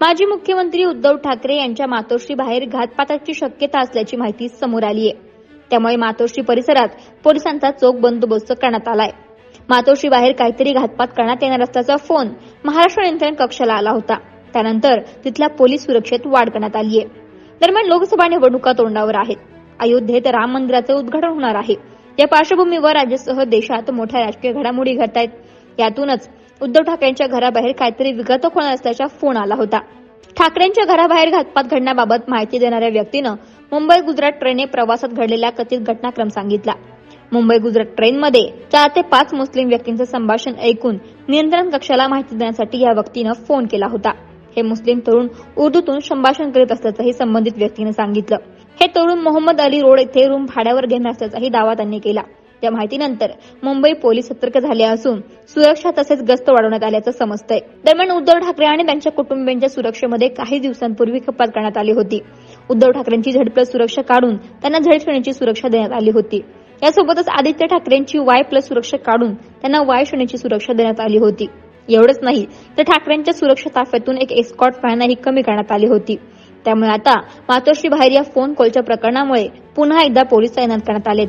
माजी मुख्यमंत्री उद्धव ठाकरे यांच्या मातोश्री बाहेर घातपाताची शक्यता असल्याची माहिती समोर आली आहे. त्यामुळे मातोश्री परिसरात पोलिसांचा चोख बंदोबस्त करण्यात आलाय. मातोश्री बाहेर काहीतरी घातपात करण्यात येणार असल्याचा फोन महाराष्ट्र नियंत्रण कक्षाला आला होता. त्यानंतर तिथल्या पोलीस सुरक्षेत वाढ करण्यात आली आहे. दरम्यान लोकसभा निवडणुका तोंडावर आहेत. अयोध्येत राम मंदिराचं उद्घाटन होणार आहे. या पार्श्वभूमीवर राज्यासह देशात मोठ्या राजकीय घडामोडी घडत आहेत यातूनच उद्धव ठाकरेंच्या घराबाहेर काहीतरी विघातक होणार असल्याचा फोन आला होता. ठाकरेंच्या घराबाहेर घातपात घडण्याबाबत माहिती देणाऱ्या व्यक्तीनं मुंबई गुजरात ट्रेनने प्रवासात घडलेला कथित घटनाक्रम सांगितला. मुंबई गुजरात ट्रेनमध्ये चार ते पाच मुस्लिम व्यक्तींचं संभाषण ऐकून नियंत्रण कक्षाला माहिती देण्यासाठी या व्यक्तीनं फोन केला होता. हे मुस्लिम तरुण उर्दूतून संभाषण करीत असल्याचंही संबंधित व्यक्तीनं सांगितलं. हे तरुण मोहम्मद अली रोड येथे रूम भाड्यावर घेणार असल्याचाही दावा त्यांनी केला. त्या माहितीनंतर मुंबई पोलीस सतर्क झाले असून सुरक्षा तसेच गस्त वाढवण्यात आल्याचं समजतंय. दरम्यान उद्धव ठाकरे आणि त्यांच्या कुटुंबियांच्या सुरक्षेमध्ये काही दिवसांपूर्वी कपात करण्यात आली होती. उद्धव ठाकरेंची झेड प्लस सुरक्षा काढून त्यांना झड श्रेणीची सुरक्षा देण्यात आली होती. यासोबतच आदित्य ठाकरेंची वाय प्लस सुरक्षा काढून त्यांना वाय श्रेणीची सुरक्षा देण्यात आली होती. एवढंच नाही तर ठाकरेंच्या सुरक्षा ताफ्यातून एक एस्कॉट व्हॅनही कमी करण्यात आली होती. त्यामुळे आता मातोश्री बाहेर या फोन कॉलच्या प्रकरणामुळे पुन्हा एकदा पोलीस तैनात करण्यात आलेत.